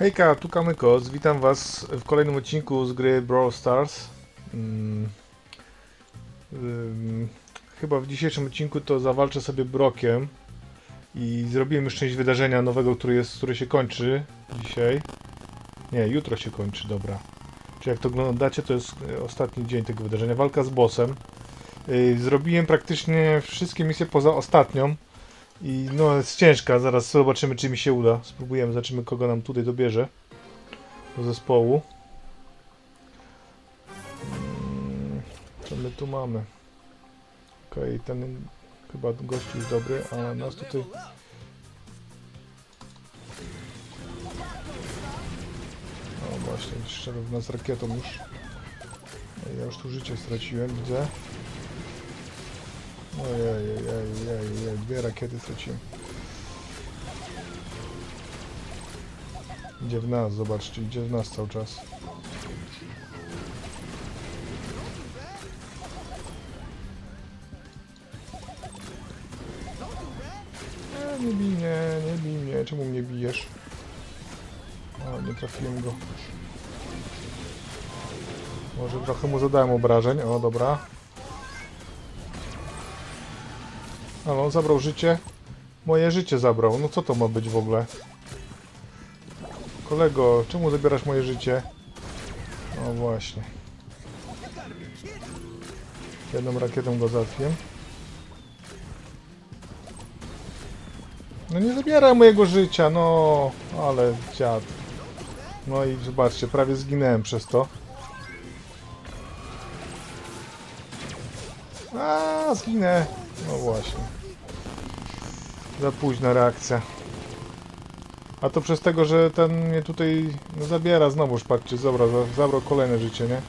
Hejka, tu Kamykos, witam was w kolejnym odcinku z gry Brawl Stars. Mm, ym, chyba w dzisiejszym odcinku to zawalczę sobie Brokiem i zrobiłem już część wydarzenia nowego, który, jest, które się kończy dzisiaj. Nie, jutro się kończy, dobra. Czy jak to oglądacie, to jest e, ostatni dzień tego wydarzenia. Walka z bossem. Zrobiłem praktycznie wszystkie misje poza ostatnią. I no jest ciężka, zaraz zobaczymy czy mi się uda. Spróbujemy, zobaczymy kogo nam tutaj dobierze do zespołu. Mm, Co my tu mamy? Okej, ten chyba gościu jest dobry, a nas tutaj... O właśnie, w nas rakietą już. Ej, Ja już tu życie straciłem, widzę. Ojej, ojej, ojej, dwie rakiety straciłem. Idzie w nas, zobaczcie, idzie w nas cały czas. E, nie bij mnie, nie bij mnie, czemu mnie bijesz? O, nie trafiłem go. Może trochę mu zadałem obrażeń, o dobra. Ale on zabrał życie. Moje życie zabrał. No co to ma być w ogóle? Kolego, czemu zabierasz moje życie? No właśnie. Jedną rakietą go załatwiłem. No nie zabieraj mojego życia, no. Ale dziad. No i zobaczcie, prawie zginąłem przez to. A, zginę. No właśnie. Za późna reakcja. A to przez tego, że ten mnie tutaj no, zabiera znowuż, patrzcie, zabrał, za- zabrał kolejne życie, nie?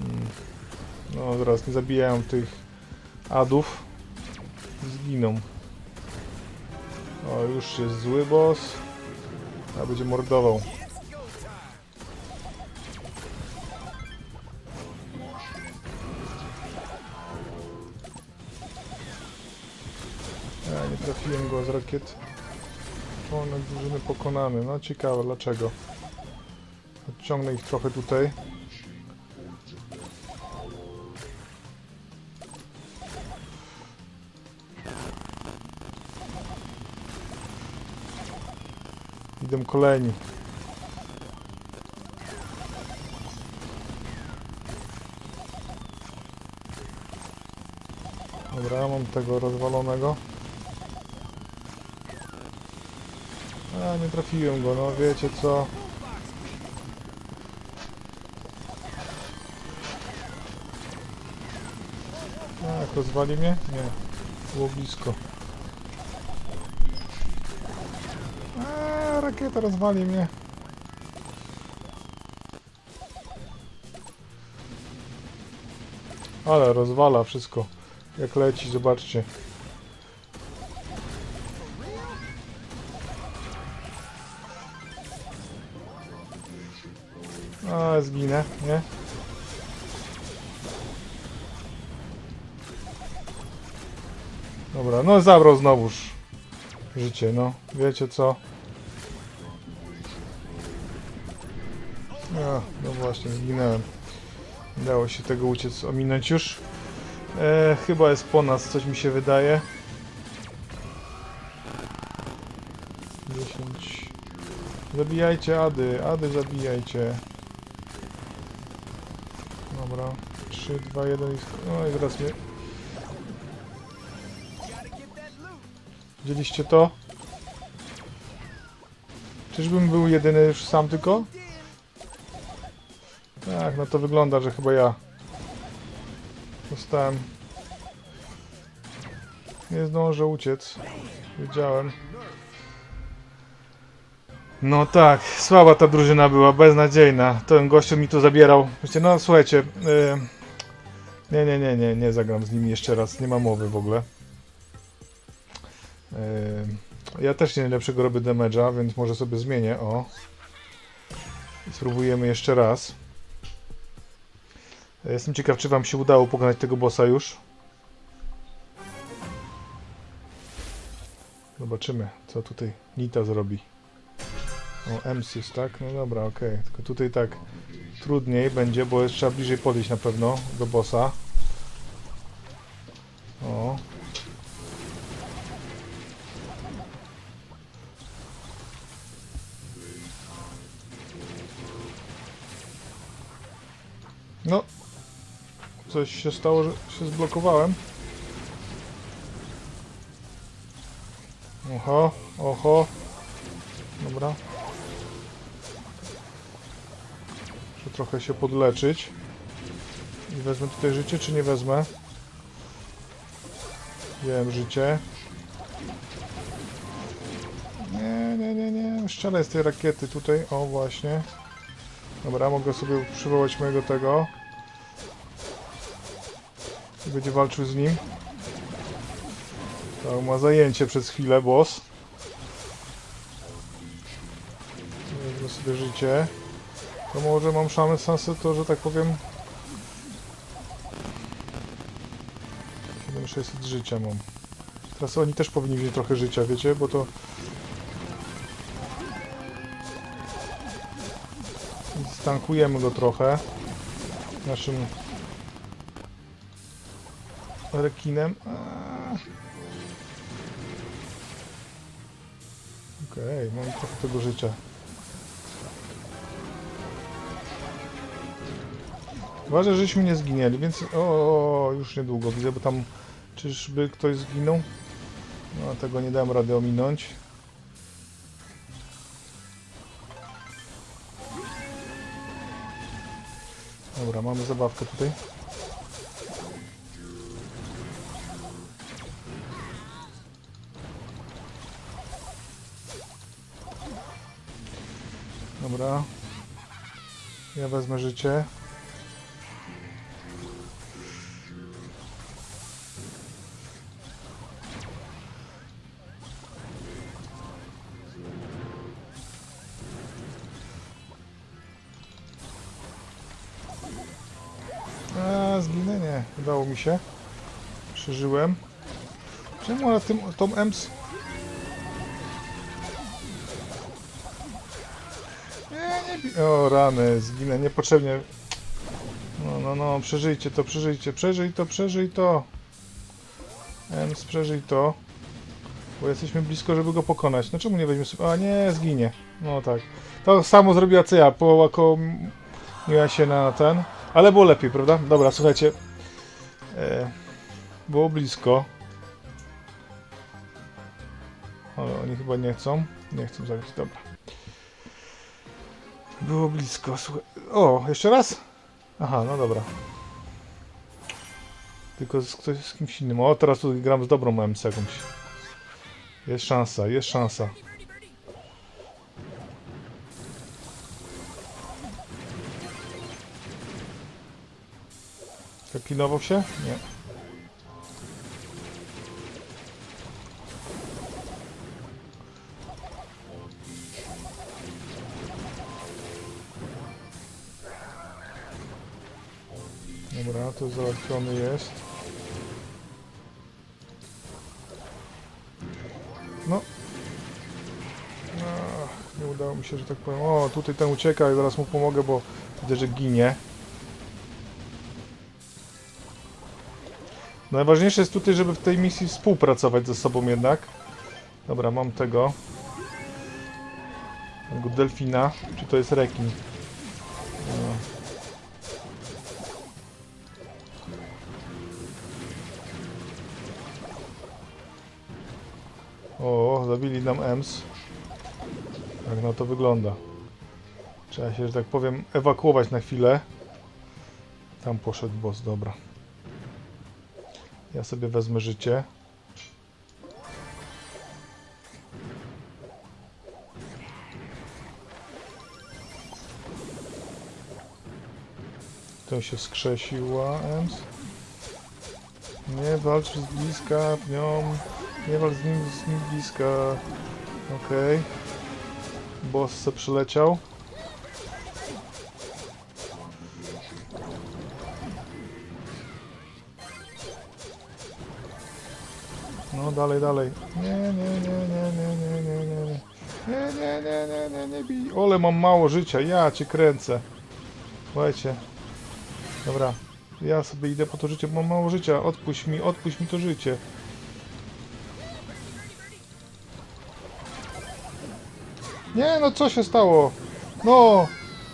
Mm. No zaraz nie zabijają tych adów. Zginą. O, już jest zły boss. A będzie mordował. Rakiet. Członek drużyny pokonany. No ciekawe dlaczego. Odciągnę ich trochę tutaj. Idą kolejni. Dobra, mam tego rozwalonego. Nie trafiłem go, no wiecie co. Tak, rozwali mnie? Nie. Było blisko. A, rakieta rozwali mnie. Ale rozwala wszystko. Jak leci, zobaczcie. A, zginę, nie? Dobra, no zabrał znowuż życie, no. Wiecie co? A, no właśnie, zginąłem. Dało się tego uciec, ominąć już. E, chyba jest po nas, coś mi się wydaje. 10. Zabijajcie Ady, Ady zabijajcie. Dobra. 3, 2, 1 i... No i teraz mnie... Widzieliście to? Czyżbym był jedyny już sam tylko? Tak, no to wygląda, że chyba ja. Zostałem. Nie zdążę uciec. Wiedziałem. No tak, słaba ta drużyna była, beznadziejna. Ten gościu mi tu zabierał. Wiecie, no słuchajcie. Yy, nie, nie, nie, nie, nie zagram z nimi jeszcze raz. Nie ma mowy w ogóle. Yy, ja też nie najlepszego robię damage'a, więc może sobie zmienię. O. I spróbujemy jeszcze raz. Jestem ciekaw, czy wam się udało pokonać tego bossa już. Zobaczymy, co tutaj Nita zrobi. O, Ems jest, tak? No dobra, okej. Tylko tutaj tak trudniej będzie, bo jest trzeba bliżej podejść na pewno do bossa. O. No. Coś się stało, że się zblokowałem. Oho, oho. Trochę się podleczyć. I wezmę tutaj życie, czy nie wezmę? Wziąłem życie. Nie, nie, nie, nie. Strzelę z tej rakiety tutaj. O, właśnie. Dobra, mogę sobie przywołać mojego tego. I będzie walczył z nim. To ma zajęcie przez chwilę, boss. Wezmę sobie życie. To może mam szansę to, że tak powiem... 7600 życia mam. Teraz oni też powinni mieć trochę życia, wiecie, bo to... Stankujemy go trochę. Naszym... Rekinem. Okej, mam trochę tego życia. Uważaj, żeśmy nie zginęli, więc o, już niedługo widzę, bo tam czyżby ktoś zginął? No, tego nie dałem rady ominąć. Dobra, mamy zabawkę tutaj. Dobra. Ja wezmę życie. Udało mi się. Przeżyłem. Czemu ale tym, tą EMS... Nie, nie O, rany, zginę niepotrzebnie. No, no, no, przeżyjcie to, przeżyjcie. Przeżyj to, przeżyj to. EMS, przeżyj to. Bo jesteśmy blisko, żeby go pokonać. No czemu nie weźmie sobie... A, nie, zginie. No tak. To samo zrobiła co ja. Połakomiła się na ten... Ale było lepiej, prawda? Dobra, słuchajcie. E, było blisko. Ale oni chyba nie chcą. Nie chcą zagrać, dobra. Było blisko, słuchaj. O, jeszcze raz? Aha, no dobra. Tylko z, ktoś, z kimś innym. O, teraz tu gram z dobrą MC jakąś. Jest szansa, jest szansa. Zaklinował się? Nie. Dobra, to załatwiony jest. No. Ach, nie udało mi się, że tak powiem. O, tutaj ten ucieka i zaraz mu pomogę, bo widzę, że ginie. Najważniejsze jest tutaj, żeby w tej misji współpracować ze sobą jednak. Dobra, mam tego. Tego delfina. Czy to jest rekin? No. O, zabili nam EMS. Tak na to wygląda. Trzeba się, że tak powiem, ewakuować na chwilę. Tam poszedł boss, dobra. Ja sobie wezmę życie. To się wskrzesiła, Ems. Nie walcz z bliska nią. Nie walcz z nim z bliska. Okej. Boss se przyleciał. Dalej, dalej. Nie, nie, nie, nie, nie, nie, nie, nie, nie. Nie, nie, nie, nie, nie, nie bij. Ole, mam mało życia, ja cię kręcę. Słuchajcie. Dobra, ja sobie idę po to życie, bo mam mało życia. Odpuść mi, odpuść mi to życie. Nie, no co się stało? No,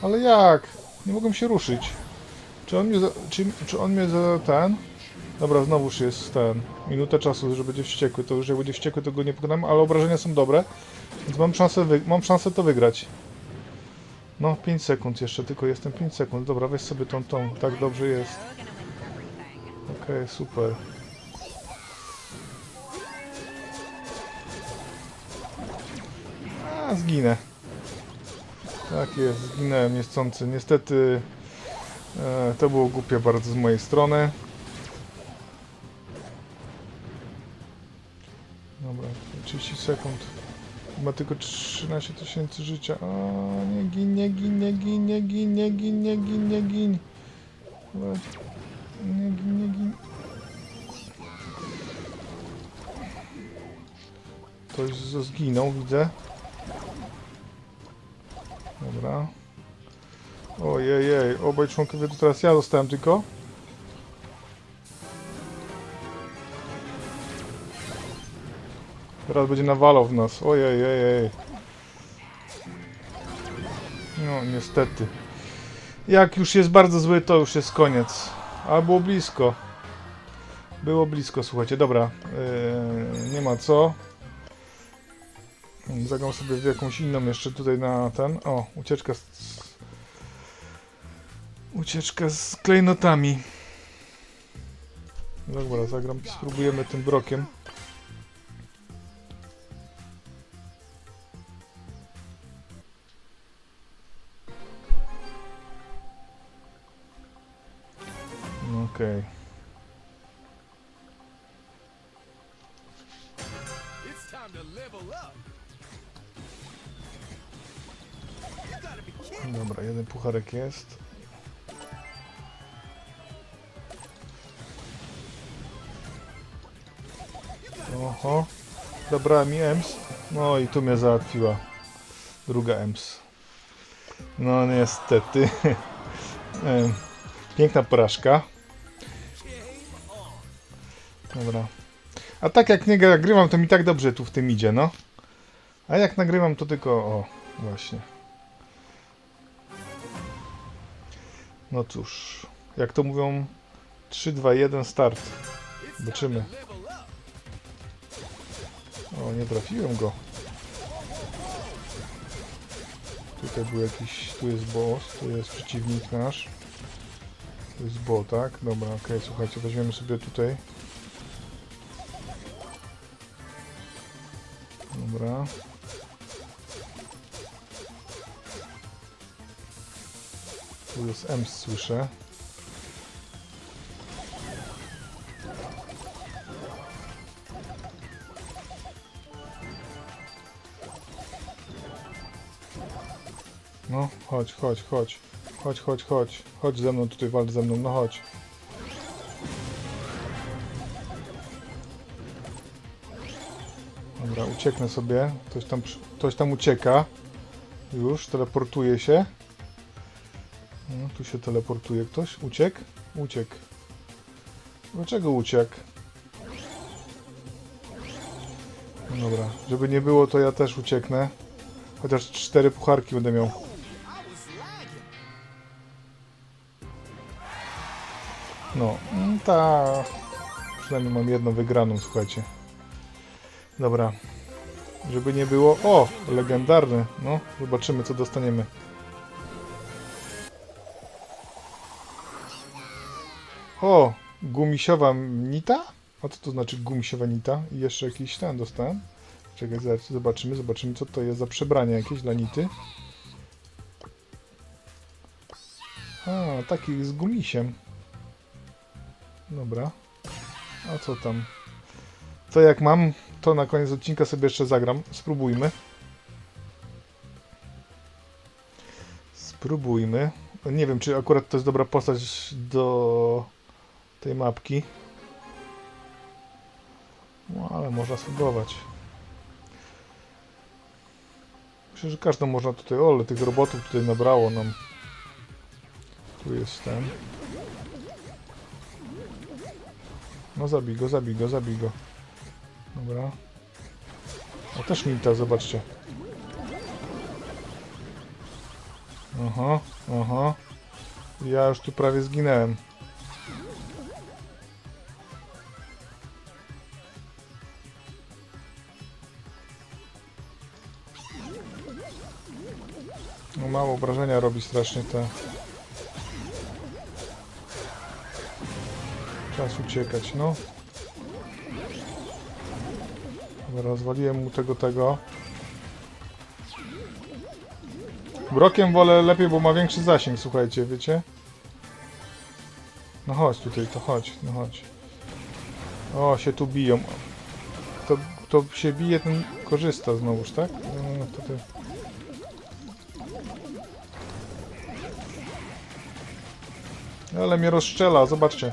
ale jak? Nie mogłem się ruszyć. Czy on mnie za, czy, czy on mnie za ten? Dobra, znowuż jest ten. Minutę czasu, że będzie wściekły. To już jak będzie wściekły, to go nie pokonamy, ale obrażenia są dobre. Więc mam szansę, mam szansę to wygrać. No, 5 sekund jeszcze, tylko jestem 5 sekund. Dobra, weź sobie tą, tą. Tak dobrze jest. Okej, super. A, zginę. Tak jest, zginąłem niechcący. Niestety e, to było głupie bardzo z mojej strony. Sekund. Ma tylko 13 tysięcy życia. O, nie gin, nie gin, nie gin, nie gin, nie gin, nie gin, nie gin. Nie gin, nie gin. Ktoś zginął, widzę. Dobra. Ojej, obaj członkowie to teraz ja zostałem tylko. Teraz będzie nawalał w nas. Ojej, ojej. No, niestety. Jak już jest bardzo zły, to już jest koniec. A było blisko. Było blisko, słuchajcie. Dobra. Yy, nie ma co. Zagram sobie w jakąś inną jeszcze tutaj na ten. O, ucieczka z... Ucieczka z klejnotami. Dobra, zagram, spróbujemy tym brokiem. Dobra, jeden pucharek jest. Oho. Zabrała mi EMS. No i tu mnie załatwiła. Druga EMS. No niestety. Piękna porażka. Dobra. A tak jak nie nagrywam, to mi tak dobrze tu w tym idzie, no. A jak nagrywam, to tylko... O, właśnie. No cóż, jak to mówią, 3, 2, 1, start. Zobaczymy. O, nie trafiłem go. Tutaj był jakiś, tu jest boss, tu jest przeciwnik nasz. To jest bo, tak? Dobra, okej, słuchajcie, weźmiemy sobie tutaj. Dobra. Tu jest Ems, słyszę. No, chodź, chodź, chodź. Chodź, chodź, chodź. Chodź ze mną tutaj, walcz ze mną, no chodź. Dobra, ucieknę sobie. Ktoś tam, ktoś tam ucieka. Już, teleportuje się. Tu się teleportuje ktoś. Uciekł? Uciekł. Dlaczego uciekł? No Dobra, żeby nie było, to ja też ucieknę. Chociaż cztery pucharki będę miał. No, mm, ta. Przynajmniej mam jedną wygraną, słuchajcie. Dobra. Żeby nie było. O! Legendarny. No, zobaczymy co dostaniemy. O! Gumisiowa nita? A co to znaczy gumisiowa nita? I jeszcze jakiś ten dostałem. Czekaj, zaraz zobaczymy, zobaczymy co to jest za przebranie jakieś dla nity. A, taki z gumisiem. Dobra. A co tam? To jak mam, to na koniec odcinka sobie jeszcze zagram. Spróbujmy. Spróbujmy. Nie wiem, czy akurat to jest dobra postać do tej mapki. No, ale można spróbować. Myślę, że każdą można tutaj... Ole, tych robotów tutaj nabrało nam. Tu jest ten. No zabij go, zabij go, zabij go. Dobra. O, też minta, zobaczcie. Aha, aha. Ja już tu prawie zginęłem. Obrażenia robi strasznie te. Czas uciekać, no. Rozwaliłem mu tego, tego. Brokiem wolę lepiej, bo ma większy zasięg, słuchajcie, wiecie? No chodź tutaj, to chodź, no chodź. O, się tu biją. To, to się bije, ten korzysta znowuż, tak? No, to ty. Ale mnie rozstrzela, zobaczcie.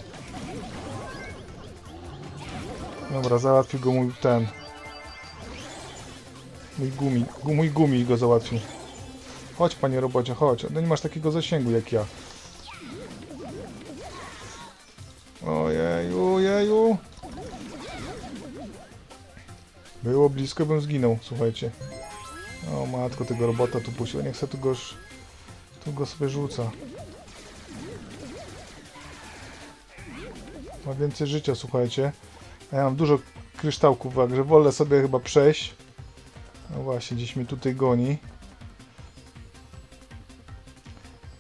Dobra, załatwił go mój ten. Mój gumi, gu- mój gumi go załatwił. Chodź panie robocie, chodź. No nie masz takiego zasięgu jak ja. Ojeju, ojeju. Było blisko, bym zginął, słuchajcie. O matko, tego robota tu puścił. Niech se tu go, sz- tu go sobie rzuca. Ma więcej życia, słuchajcie. A ja mam dużo kryształków, także wolę sobie chyba przejść. No właśnie, gdzieś mnie tutaj goni.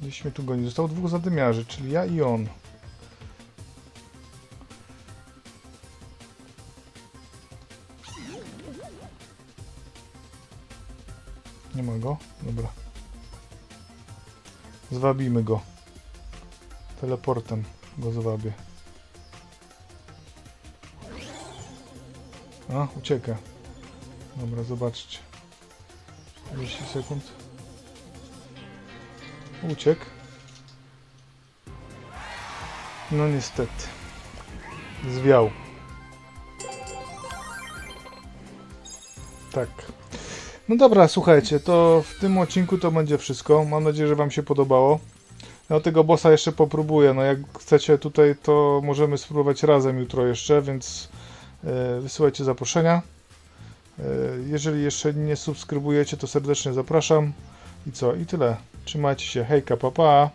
Gdzieś mnie tu goni. Zostało dwóch zadymiarzy, czyli ja i on. Nie ma go? Dobra. Zwabimy go. Teleportem go zwabię. A, ucieka. Dobra, zobaczcie. 40 sekund. Uciekł. No niestety. Zwiał. Tak. No dobra, słuchajcie, to w tym odcinku to będzie wszystko. Mam nadzieję, że Wam się podobało. Ja tego bossa jeszcze popróbuję. No jak chcecie tutaj, to możemy spróbować razem jutro jeszcze, więc wysyłajcie zaproszenia. E, Jeżeli jeszcze nie subskrybujecie, to serdecznie zapraszam. I co? I tyle. Trzymajcie się. Hejka, pa pa.